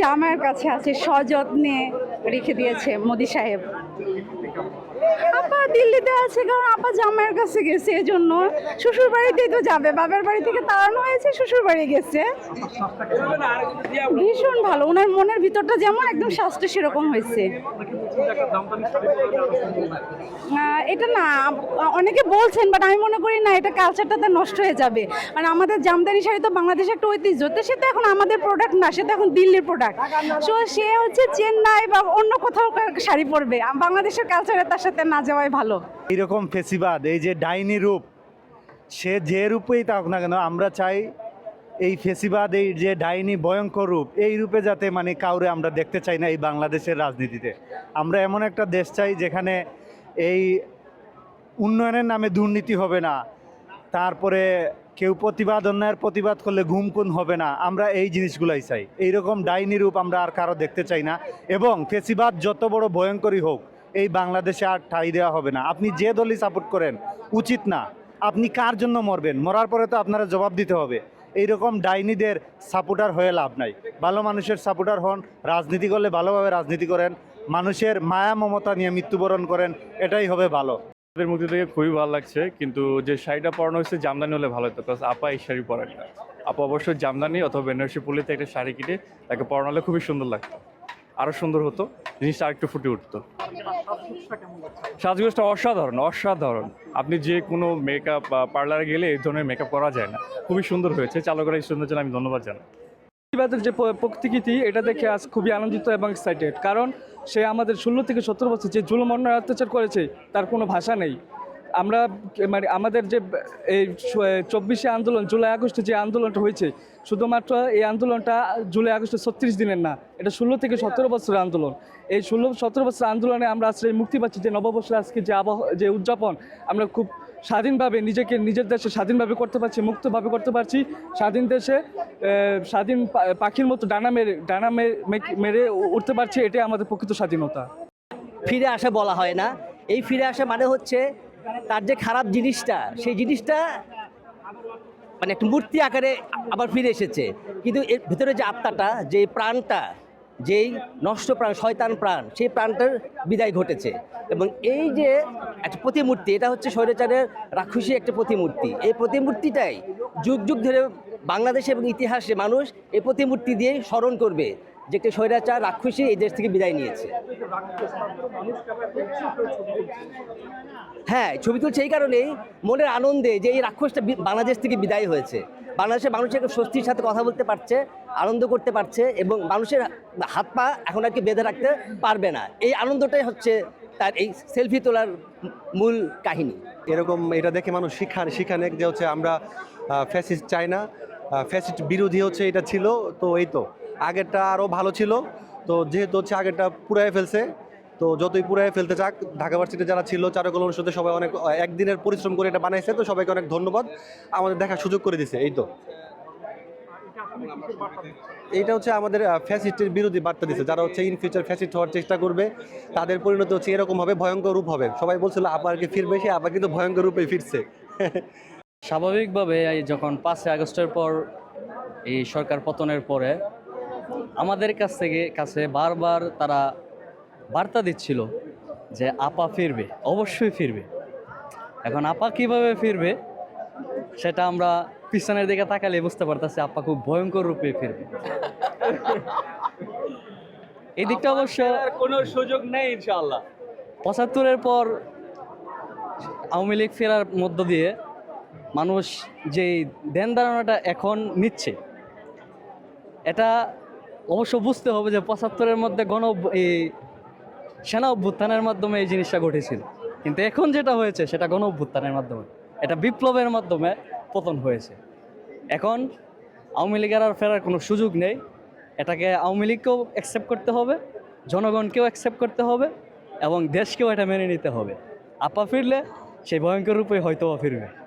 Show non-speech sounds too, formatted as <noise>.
জামাইয়ের কাছে আছে সযত্নে রেখে দিয়েছে মোদি সাহেব। আপা দিল্লিতে আছে, কারণ আপা জামাইয়ের কাছে গেছে এজন্য। শ্বশুর বাড়িতেই তো যাবে বাবার বাড়ি থেকে তাড়ানো হয়েছে শ্বশুর বাড়ি গেছে। ভীষণ ভালো, ওনার মনের ভিতরটা যেমন একদম স্বাস্থ্য সেরকম হয়েছে। এটা না, অনেকে বলছেন বাট আমি মনে করি না, এটা কালচারটা কালচারটাতে নষ্ট হয়ে যাবে। মানে আমাদের জামদানি শাড়ি তো বাংলাদেশের একটা ঐতিহ্য, তো সে তো এখন আমাদের প্রোডাক্ট না, সে তো এখন দিল্লির প্রোডাক্ট সো সে হচ্ছে চেন্নাই বা অন্য কোথাও শাড়ি পরবে, বাংলাদেশের কালচারে তার সাথে না যাওয়াই ভালো। এইরকম ফেসিবাদ, এই যে ডাইনি রূপ, সে যে রূপেই থাকুক না কেন, আমরা চাই এই ফেসিবাদ, এই যে ডাইনি ভয়ঙ্কর রূপ, এই রূপে যাতে মানে কাউরে আমরা দেখতে চাই না এই বাংলাদেশের রাজনীতিতে। আমরা এমন একটা দেশ চাই যেখানে এই উন্নয়নের নামে দুর্নীতি হবে না, তারপরে কেউ প্রতিবাদ, অন্যায়ের প্রতিবাদ করলে ঘুম কোন হবে না, আমরা এই জিনিসগুলাই চাই। এইরকম ডাইনি রূপ আমরা আর কারও দেখতে চাই না, এবং ফেসিবাদ যত বড় ভয়ঙ্করই হোক এই বাংলাদেশে আর ঠাঁই দেওয়া হবে না। আপনি যে দলই সাপোর্ট করেন, উচিত না। আপনি কার জন্য মরবেন? মরার পরে তো আপনারা জবাব দিতে হবে। এইরকম ডাইনিদের সাপোর্টার হয়ে লাভ নাই। ভালো মানুষের সাপোর্টার হন, রাজনীতি করলে ভালোভাবে রাজনীতি করেন, মানুষের মায়া মমতা নিয়ে মৃত্যুবরণ করেন, এটাই হবে ভালো। আপনাদের মুক্তি থেকে খুবই ভালো লাগছে, কিন্তু যে শাড়িটা পরানো হয়েছে, জামদানি হলে ভালো হতো আপা এই শাড়ি পরেন না। আপা অবশ্যই জামদানি অথবা বেনারসি পলিতে একটা শাড়ি কিনে তাকে পরানো হলে খুবই সুন্দর লাগতো। আরও সুন্দর হতো, জিনিসটা আরেকটু ফুটে উঠতো। সাজগোজটা অসাধারণ অসাধারণ। আপনি যে কোনো মেকআপ পার্লারে গেলে এই ধরনের মেকআপ করা যায় না। খুবই সুন্দর হয়েছে, চালকেরা এই সুন্দর জন্য আমি ধন্যবাদ জানাই। প্রতিবাদের যে প্রতিকৃতি এটা দেখে আজ খুবই আনন্দিত এবং এক্সাইটেড কারণ সে আমাদের ষোলো থেকে সত্তর বছর যে জুলুম, অন্যায়, অত্যাচার করেছে, তার কোনো ভাষা নেই। আমরা মানে আমাদের যে, এই চব্বিশে আন্দোলন, জুলাই, আগস্টে যে আন্দোলনটা হয়েছে, শুধুমাত্র এই আন্দোলনটা জুলাই, আগস্টে ছত্রিশ দিনের না, এটা ষোলো থেকে সতেরো বছরের আন্দোলন। এই ষোলো, সতেরো বছর আন্দোলনে আমরা আজকে মুক্তি পাচ্ছি যে নববর্ষের আজকে যে আবহ, যে উদযাপন, আমরা খুব স্বাধীনভাবে নিজেকে, নিজের দেশে স্বাধীনভাবে করতে পারছি, মুক্তভাবে করতে পারছি। স্বাধীন দেশে স্বাধীন পাখির মতো ডানা মেরে ডানা মেরে উঠতে পারছি, এটাই আমাদের প্রকৃত স্বাধীনতা। ফিরে আসা বলা হয় না। এই ফিরে আসা মানে হচ্ছে তার যে খারাপ জিনিসটা, সেই জিনিসটা মানে একটা মূর্তি আকারে আবার ফিরে এসেছে। কিন্তু এর ভিতরে যে আত্মাটা, যে প্রাণটা, যেই নষ্ট প্রাণ, শয়তান প্রাণ, সেই প্রাণটার বিদায় ঘটেছে। এবং এই যে একটা প্রতিমূর্তি, এটা হচ্ছে স্বৈরাচারের রাক্ষসী একটা প্রতিমূর্তি। এই প্রতিমূর্তিটাই যুগ যুগ ধরে বাংলাদেশে এবং ইতিহাসে মানুষ এই প্রতিমূর্তি দিয়ে স্মরণ করবে। যে একটা স্বৈরাচার রাক্ষসী এই দেশ থেকে বিদায় নিয়েছে। হ্যাঁ ছবি তুলছে এই কারণেই মনের আনন্দে যে এই রাক্ষসটা বাংলাদেশ থেকে বিদায় হয়েছে। বাংলাদেশের মানুষ একটা স্বস্তির সাথে কথা বলতে পারছে, আনন্দ করতে পারছে এবং মানুষের হাত পা এখন আর কি বেঁধে রাখতে পারবে না। এই আনন্দটাই হচ্ছে তার এই সেলফি তোলার মূল কাহিনী। এরকম এটা দেখে মানুষ শিক্ষা শিক্ষা যে হচ্ছে আমরা ফ্যাসিস্ট চাই না ফ্যাসিস্ট বিরোধী হচ্ছে এটা ছিল, তো এই তো। আগেরটা আরও ভালো ছিল। তো যেহেতু হচ্ছে আগেরটা পুরাই ফেলছে, তো যতই পুরাই ফেলতে চাক, ঢাকা ভার্সিটি যারা ছিল চারুকলা অনুষদে সবাই অনেক একদিনের পরিশ্রম করে এটা বানাইছে, তো সবাইকে অনেক ধন্যবাদ। আমাদের দেখার সুযোগ করে দিছে, এই তো। এইটা হচ্ছে আমাদের ফ্যাসিস্টের বিরোধী বার্তা দিচ্ছে যারা হচ্ছে ইন ফিউচার ফ্যাসিস্ট হওয়ার চেষ্টা করবে, তাদের পরিণতি হচ্ছে এরকম হবে ভয়ঙ্কর রূপ হবে। সবাই বলছিল আবার কি ফিরবে? সে আবার কিন্তু ভয়ঙ্কর রূপে ফিরছে। স্বাভাবিকভাবে এই যখন পাঁচই আগস্টের পর এই সরকার পতনের পরে আমাদের কাছ থেকে কাছে বারবার তারা বার্তা দিচ্ছিল যে আপা ফিরবে অবশ্যই ফিরবে। এখন আপা কীভাবে ফিরবে সেটা আমরা পিছনের দিকে তাকালে বুঝতে পারতেছি আপা খুব ভয়ঙ্কর রূপে ফিরবে। <laughs> এই দিকটা অবশ্য কোনো সুযোগ নেই ইনশাআল্লাহ। পঁচাত্তরের পর আওয়ামী লীগ ফেরার মধ্য দিয়ে মানুষ যে ধ্যান ধারণাটা এখন নিচ্ছে এটা অবশ্য বুঝতে হবে যে পঁচাত্তরের মধ্যে গণ এই সেনা অভ্যুত্থানের মাধ্যমে এই জিনিসটা ঘটেছিল। কিন্তু এখন যেটা হয়েছে, সেটা গণ অভ্যুত্থানের মাধ্যমে। এটা বিপ্লবের মাধ্যমে পতন হয়েছে। এখন আওয়ামী লীগের আর ফেরার কোনো সুযোগ নেই। এটাকে আওয়ামী লীগকেও অ্যাকসেপ্ট করতে হবে, জনগণকেও অ্যাকসেপ্ট করতে হবে, এবং দেশকেও এটা মেনে নিতে হবে। আপা ফিরলে সেই ভয়ঙ্কর রূপে হয়তো ফিরবে।